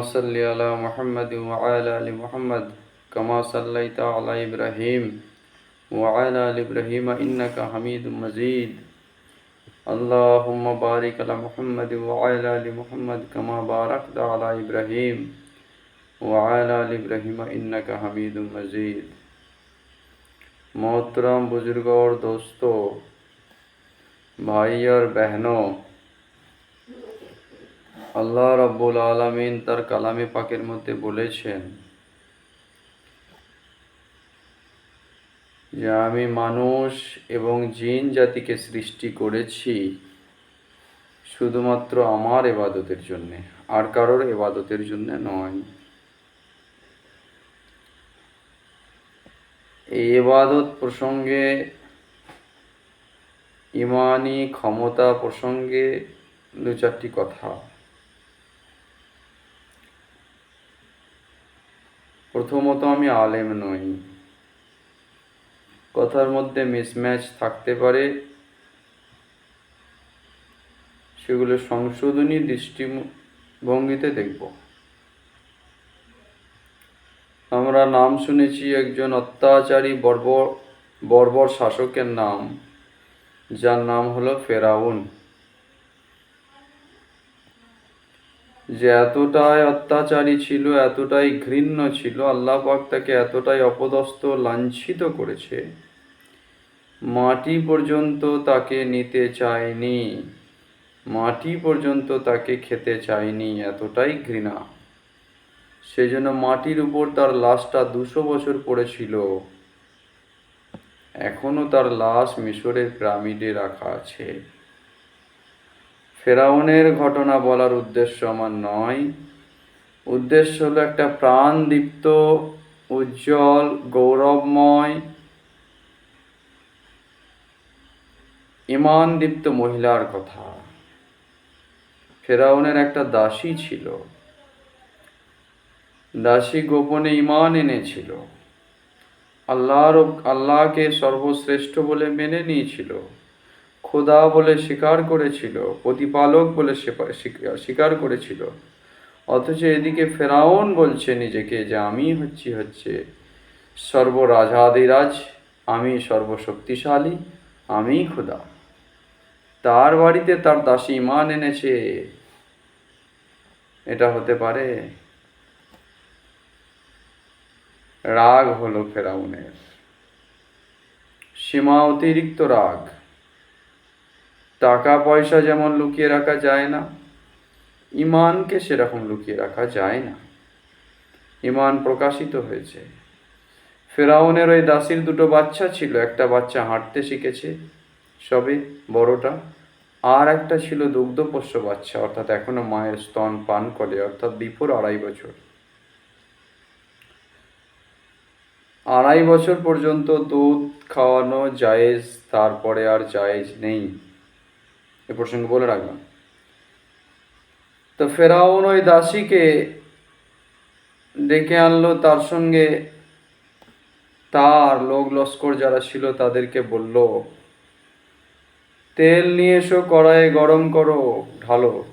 اللهم صل على محمد وعلى آل محمد كما صليت على إبراهيم وعلى آل إبراهيم إنك حميد مجيد اللهم بارك على محمد وعلى آل محمد كما باركت على إبراهيم وعلى آل إبراهيم إنك حميد مجيد मोहतरम बुजुर्ग और दोस्तों भाई और बहनों আল্লাহ রাব্বুল আলামিন তার কালামে পাকের মধ্যে বলেছেন, যে আমি মানুষ এবং জিন জাতিকে সৃষ্টি করেছি শুধুমাত্র আমার এবাদতের জন্যে, আর কারোর এবাদতের জন্যে নয়। এই এবাদত প্রসঙ্গে, ইমানি ক্ষমতা প্রসঙ্গে দু চারটি কথা। প্রথমত আমি আলেম নই। কথার মধ্যে মিসম্যাচ থাকতে পারে। সেগুলো সংশোধনী দৃষ্টিভঙ্গিতে দেখব। আমরা নাম শুনেছি একজন অত্যাচারী বর্বর বর্বর শাসকের নাম, যার নাম হলো ফেরাউন। যে এতটাই অত্যাচারী ছিল, এতটাই ঘৃণ্য ছিল, আল্লাহ পাক তাকে এতটাই অপদস্থ, লাঞ্ছিত করেছে। মাটি পর্যন্ত তাকে নিতে চায়নি। মাটি পর্যন্ত তাকে খেতে চায়নি, এতটাই ঘৃণা। সেই জন্য মাটির উপর তার লাশটা দুশো বছর পড়েছিল। এখনও তার লাশ মিশরের পিরামিডে রাখা আছে। ফেরাউনের ঘটনা বলার উদ্দেশ্য আমার নয়। উদ্দেশ্য হলো একটা প্রাণদীপ্ত উজ্জ্বল, গৌরবময় ইমানদীপ্ত মহিলার কথা। ফেরাউনের একটা দাসী ছিল। দাসী গোপনে ইমান এনেছিল। আল্লাহর, আল্লাহকে সর্বশ্রেষ্ঠ বলে মেনে নিয়েছিল। খোদা বলে স্বীকার করেছিল, প্রতিপালক বলে স্বীকার করেছিল। অথচ এদিকে ফেরাউন বলছে নিজেকে যে আমি হচ্ছি হচ্ছে সর্বরাজাদিরাজ আমি সর্বশক্তিশালী, আমি খোদা। তার বাড়িতে তার দাসী ইমান এনেছে। এটা হতে পারে রাগ হলো ফেরাউনের। সীমা অতিরিক্ত রাগ। টাকা পয়সা যেমন লুকিয়ে রাখা যায় না, ইমানকে সেরকম লুকিয়ে রাখা যায় না। ইমান প্রকাশিত হয়েছে। ফেরাউনের ওই দাসির দুটো বাচ্চা ছিল, একটা বাচ্চা হাঁটতে শিখেছে সবে, বড়টা, আর একটা ছিল দুগ্ধপোষ্য বাচ্চা, অর্থাৎ এখনও মায়ের স্তন পান করে, অর্থাৎ বিফোর আড়াই বছর। আড়াই বছর পর্যন্ত দুধ খাওয়ানো জায়েজ, তারপরে আর জায়েজ নেই। এ প্রসঙ্গে বলে রাখলাম। তো ফেরাউন ওই দাসীকে ডেকে আনলো, তার সঙ্গে তার লোক লস্কর যারা ছিল তাদেরকে বলল, তেল নিয়ে এসো, কড়াইয়ে গরম করো, ঢালো।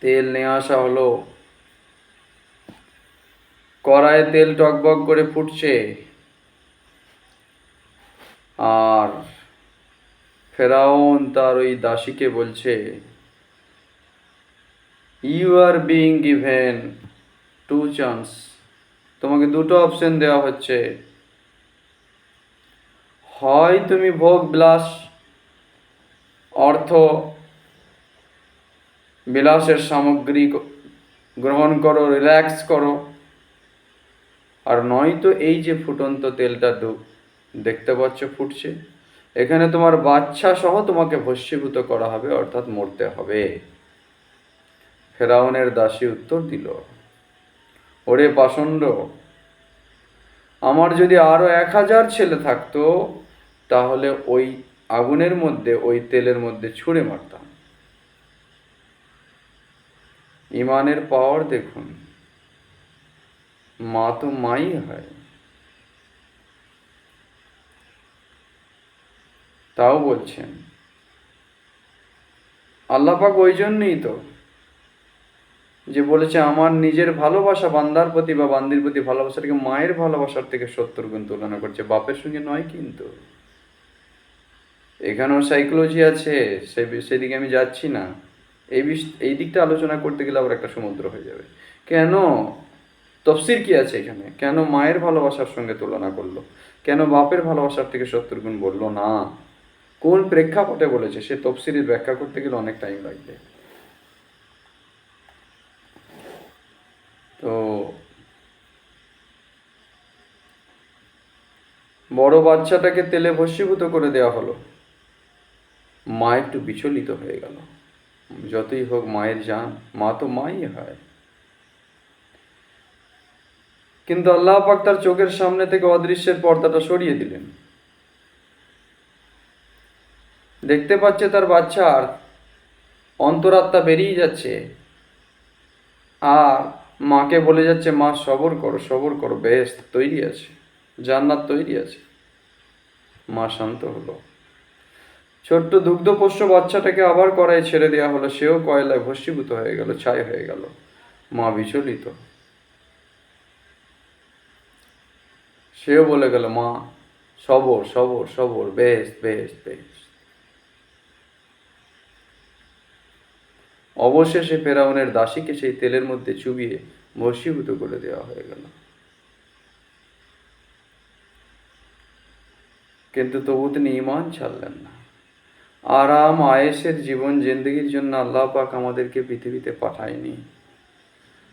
তেল নিয়ে আসা হলো। কড়াইয়ে তেল টকবক করে ফুটছে। আর ফেরাউন তার ওই দাসীকে বলছে you are being given two chance তোমাকে দুটো অপশন দেওয়া হচ্ছে। হয় তুমি ভোগ বিলাস, অর্থ বিলাসের সামগ্রী গ্রহণ করো রিল্যাক্স করো। আর নয়তো এই যে ফুটন্ত তেলটা দেখতে পাচ্ছ ফুটছে। এখানে তোমার বাচ্চা সহ তোমাকে ভস্মীভূত করা হবে, অর্থাৎ মরতে হবে। ফেরাউনের দাসী উত্তর দিল, ওরে পাষণ্ড, আমার যদি আরও এক হাজার ছেলে থাকতো, তাহলে ওই আগুনের মধ্যে, ওই তেলের মধ্যে ছুঁড়ে মারতাম। ইমানের পাওয়ার দেখুন, মা তো মাই হয়। তাও বলছেন। আল্লাপাক ওই জন্যই তো যে বলেছে, আমার নিজের ভালোবাসা বান্দার প্রতি বা বান্দির প্রতি ভালোবাসাটাকে মায়ের ভালোবাসার থেকে সত্তর গুণ তুলনা করছে। বাপের সঙ্গে নয় কিন্তু। এখানেও সাইকোলজি আছে, সে সেদিকে আমি যাচ্ছি না। এই বিষ, এই দিকটা আলোচনা করতে গেলে আবার একটা সমুদ্র হয়ে যাবে। কেন? তফসির কি আছে এখানে? কেন মায়ের ভালোবাসার সঙ্গে তুলনা করল? কেন বাপের ভালোবাসার থেকে সত্তর গুণ বলল? না। কোন প্রেক্ষাপটে বলেছে? সে তফসিরের ব্যাখ্যা করতে গেলে অনেক টাইম লাগবে। তো বড় বাচ্চাটাকে তেলে ভস্মীভূত করে দেওয়া হলো। মা একটু বিচলিত হয়ে গেল। যতই হোক মায়ের জান, মা তো মাই হয়। কিন্তু আল্লাহ পাক তার চোখের সামনে থেকে অদৃশ্যের পর্দাটা সরিয়ে দিলেন। দেখতে পাচ্ছে তার বাচ্চার অন্তরাত্মা বেরিয়ে যাচ্ছে। আর মাকে বলে যাচ্ছে, মা, সবর করো সবর করো, বেশ, তৈরি আছে, জান্নাত তৈরি আছে। মা শান্ত হলো। ছোট্ট দুগ্ধপোষ্য বাচ্চাটাকে আবার কড়াই ছেড়ে দেওয়া হলো। সেও কয়লায় ভস্মীভূত হয়ে গেল, ছাই হয়ে গেল। মা বিচলিত। সেও বলে গেল, মা, সবর সবর সবর, বেশ বেশ বেশ। অবশেষে ফেরাউনের দাসীকে সেই তেলের মধ্যে চুবিয়ে ভস্মীভূত করে দেওয়া হয়ে গেল। কিন্তু তবু তিনি ইমান ছাড়লেন না। আরাম, আয়েসের জীবন, জিন্দগির জন্য আল্লাহ পাক আমাদেরকে পৃথিবীতে পাঠায়নি।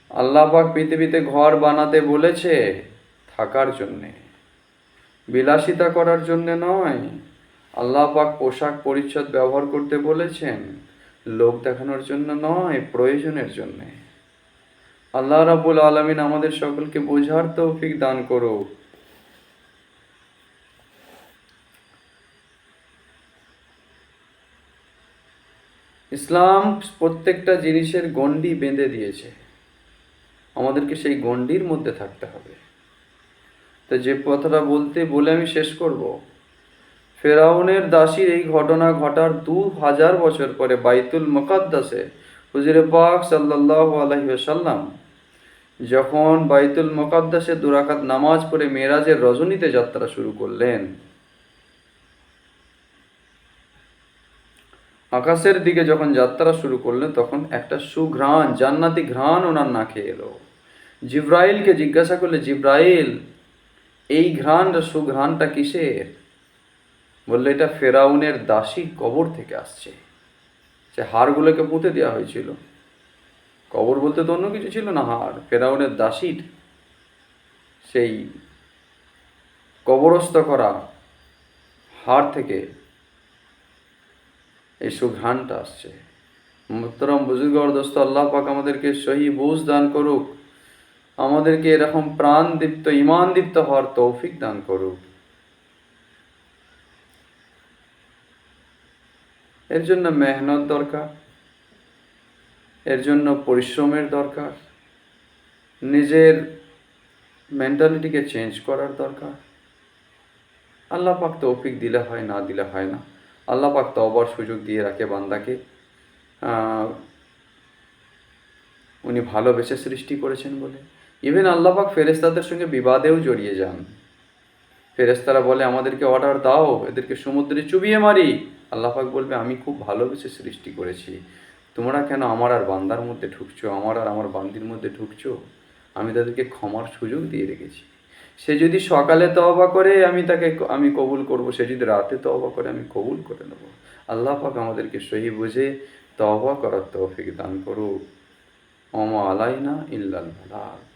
আল্লাহ পাক পৃথিবীতে ঘর বানাতে বলেছে থাকার জন্যে। বিলাসিতা করার জন্য নয়। আল্লাহ পাক পোশাক পরিচ্ছদ ব্যবহার করতে বলেছেন। লোক দেখানোর জন্য নয়, প্রয়োজনের জন্যে। আল্লাহ রাবুল আলমিন আমাদের সকলকে বোঝার তৌফিক দান করুক। ইসলাম প্রত্যেকটা জিনিসের গণ্ডি বেঁধে দিয়েছে। আমাদেরকে সেই গণ্ডির মধ্যে থাকতে হবে। তো যে কথাটা বলতে, বলে আমি শেষ করব। ফেরাউনের দাসীর এই ঘটনা ঘটার দু হাজার বছর পরে বাইতুল মুকাদ্দাসে হুজুরে পাক সাল্লাহ আলহিসাল্লাম যখন বাইতুল মুকাদ্দাসে দুরাকাত নামাজ পড়ে মেরাজের রজনীতে যাত্রা শুরু করলেন। আকাশের দিকে যখন যাত্রা শুরু করলেন, তখন একটা সুঘ্রাণ, জান্নাতি ঘ্রাণ ওনার নাকে এলো। জিব্রাইলকে জিজ্ঞাসা করলে, জিব্রাইল, এই ঘ্রাণটা, সুঘ্রাণটা কিসের? বললে, এটা ফেরাউনের দাসী কবর থেকে আসছে। সে হাড়গুলোকে পুঁতে দেওয়া হয়েছিল। কবর বলতে তো অন্য কিছু ছিল না হাড়। ফেরাউনের দাসীর সেই কবরস্থ করা হাড় থেকে এই সুঘ্রাণটা আসছে। মোহতরম বুজুর্গর দোস্ত আল্লাহ পাক আমাদেরকে সহি বুঝ দান করুক। আমাদেরকে এরকম প্রাণ দীপ্ত ইমান দীপ্ত হওয়ার তৌফিক দান করুক। এর জন্য মেহনত দরকার, এর জন্য পরিশ্রমের দরকার, নিজের মেন্টালিটিকে চেঞ্জ করার দরকার। আল্লাহ পাক তৌফিক দিলে হয়, না দিলে হয় না। আল্লাহ পাক তবার সুযোগ দিয়ে রাখে বান্দাকে। উনি ভালোবেসে সৃষ্টি করেছেন বলে। ইভেন আল্লাহ পাক ফেরেস্তাদের সঙ্গে বিবাদেও জড়িয়ে যান। ফেরেস্তারা বলে, আমাদেরকে অর্ডার দাও, এদেরকে সমুদ্রে চুবিয়ে মারি। আল্লাহ পাক বলবে, আমি খুব ভালোবেসে সৃষ্টি করেছি। তোমরা কেন আমার আর বান্দার মধ্যে ঢুকছো? আমার আর আমার বান্দির মধ্যে ঢুকছো? আমি তাদেরকে ক্ষমার সুযোগ দিয়ে রেখেছি। সে যদি সকালে তওবা করে, আমি তাকে আমি কবুল করব। সে যদি রাতে তওবা করে, আমি কবুল করে নেব। আল্লাহ পাক আমাদেরকে সহি বুঝে তওবা করার তৌফিক দান করুক। অমা আলাইনা ইল্লাল ভালাক